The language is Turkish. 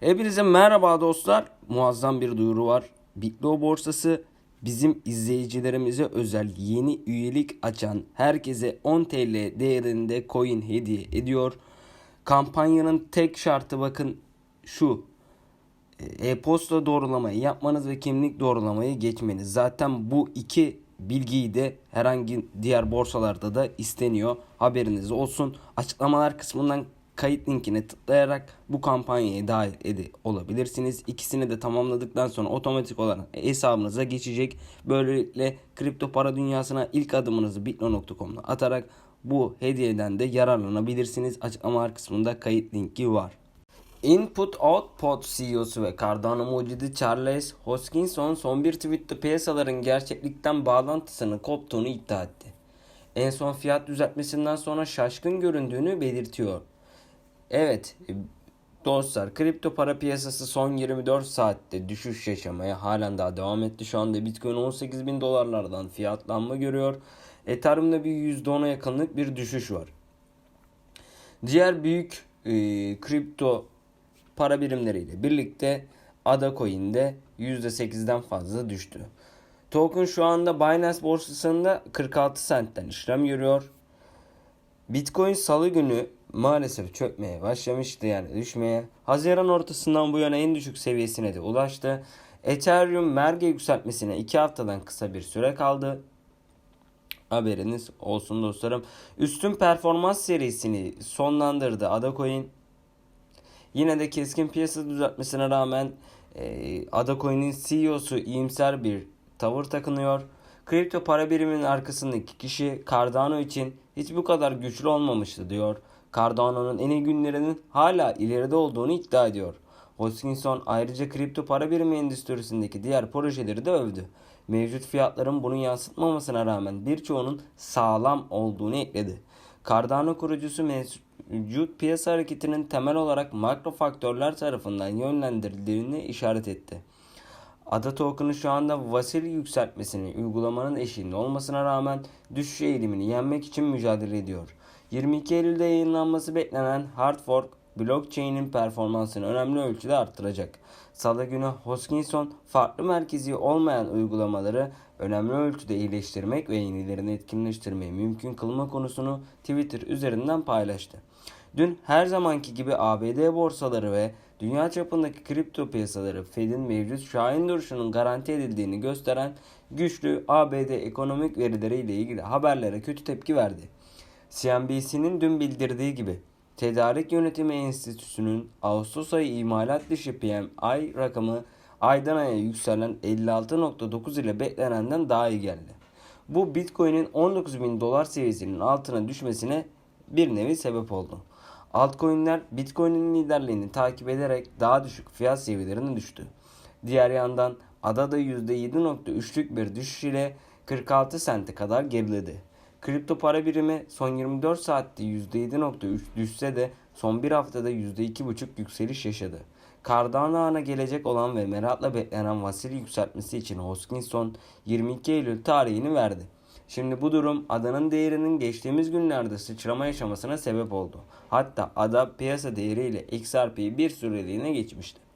Hepinize merhaba dostlar. Muazzam bir duyuru var. Bitlo borsası bizim izleyicilerimize özel yeni üyelik açan herkese 10 TL değerinde coin hediye ediyor. Kampanyanın tek şartı bakın şu. E-posta doğrulamayı yapmanız ve kimlik doğrulamayı geçmeniz. Zaten bu iki bilgiyi de herhangi diğer borsalarda da isteniyor. Haberiniz olsun. Açıklamalar kısmından kayıt linkine tıklayarak bu kampanyaya dahil edi olabilirsiniz. İkisini de tamamladıktan sonra otomatik olarak hesabınıza geçecek. Böylelikle kripto para dünyasına ilk adımınızı bitno.com'da atarak bu hediyeden de yararlanabilirsiniz. Açıklamalar kısmında kayıt linki var. Input Output CEO'su ve Cardano mucidi Charles Hoskinson son bir tweette piyasaların gerçeklikten bağlantısını koptuğunu iddia etti. En son fiyat düzeltmesinden sonra şaşkın göründüğünü belirtiyor. Evet dostlar kripto para piyasası son 24 saatte düşüş yaşamaya halen daha devam etti. Şu anda Bitcoin 18 bin dolarlardan fiyatlanma görüyor. Ethereum'da bir %10'a yakınlık bir düşüş var. Diğer büyük e, kripto para birimleriyle birlikte ADA Coin'de %8'den fazla düştü. Token şu anda Binance borsasında 46 centten işlem görüyor. Bitcoin salı günü maalesef çökmeye başlamıştı yani düşmeye. Haziran ortasından bu yana en düşük seviyesine de ulaştı. Ethereum merge yükseltmesine 2 haftadan kısa bir süre kaldı. Haberiniz olsun dostlarım. Üstün performans serisini sonlandırdı Adacoin. Yine de keskin piyasa düzeltmesine rağmen e, Adacoin'in CEO'su iyimser bir tavır takınıyor. Kripto para biriminin arkasındaki kişi Cardano için hiç bu kadar güçlü olmamıştı diyor. Cardano'nun en iyi günlerinin hala ileride olduğunu iddia ediyor. Hoskinson ayrıca kripto para birimi endüstrisindeki diğer projeleri de övdü. Mevcut fiyatların bunu yansıtmamasına rağmen birçoğunun sağlam olduğunu ekledi. Cardano kurucusu mevcut piyasa hareketinin temel olarak makro faktörler tarafından yönlendirildiğini işaret etti. Ada token'ı şu anda vasil yükseltmesini uygulamanın eşiğinde olmasına rağmen düşüş eğilimini yenmek için mücadele ediyor. 22 Eylül'de yayınlanması beklenen hard fork blockchain'in performansını önemli ölçüde arttıracak. Salı günü Hoskinson farklı merkezi olmayan uygulamaları önemli ölçüde iyileştirmek ve yenilerini etkinleştirmeyi mümkün kılma konusunu Twitter üzerinden paylaştı. Dün her zamanki gibi ABD borsaları ve dünya çapındaki kripto piyasaları Fed'in mevcut şahin duruşunun garanti edildiğini gösteren güçlü ABD ekonomik verileriyle ilgili haberlere kötü tepki verdi. CNBC'nin dün bildirdiği gibi Tedarik Yönetimi Enstitüsü'nün Ağustos ayı imalat dışı PMI rakamı aydan aya yükselen 56.9 ile beklenenden daha iyi geldi. Bu Bitcoin'in 19 bin dolar seviyesinin altına düşmesine bir nevi sebep oldu. Altcoin'ler Bitcoin'in liderliğini takip ederek daha düşük fiyat seviyelerine düştü. Diğer yandan ADA da %7.3'lük bir düşüş ile 46 sente kadar geriledi. Kripto para birimi son 24 saatte %7.3 düşse de son bir haftada %2.5 yükseliş yaşadı. Cardano ağına gelecek olan ve merakla beklenen vasil yükseltmesi için Hoskinson 22 Eylül tarihini verdi. Şimdi bu durum adanın değerinin geçtiğimiz günlerde sıçrama yaşamasına sebep oldu. Hatta ada piyasa değeriyle XRP'yi bir süreliğine geçmişti.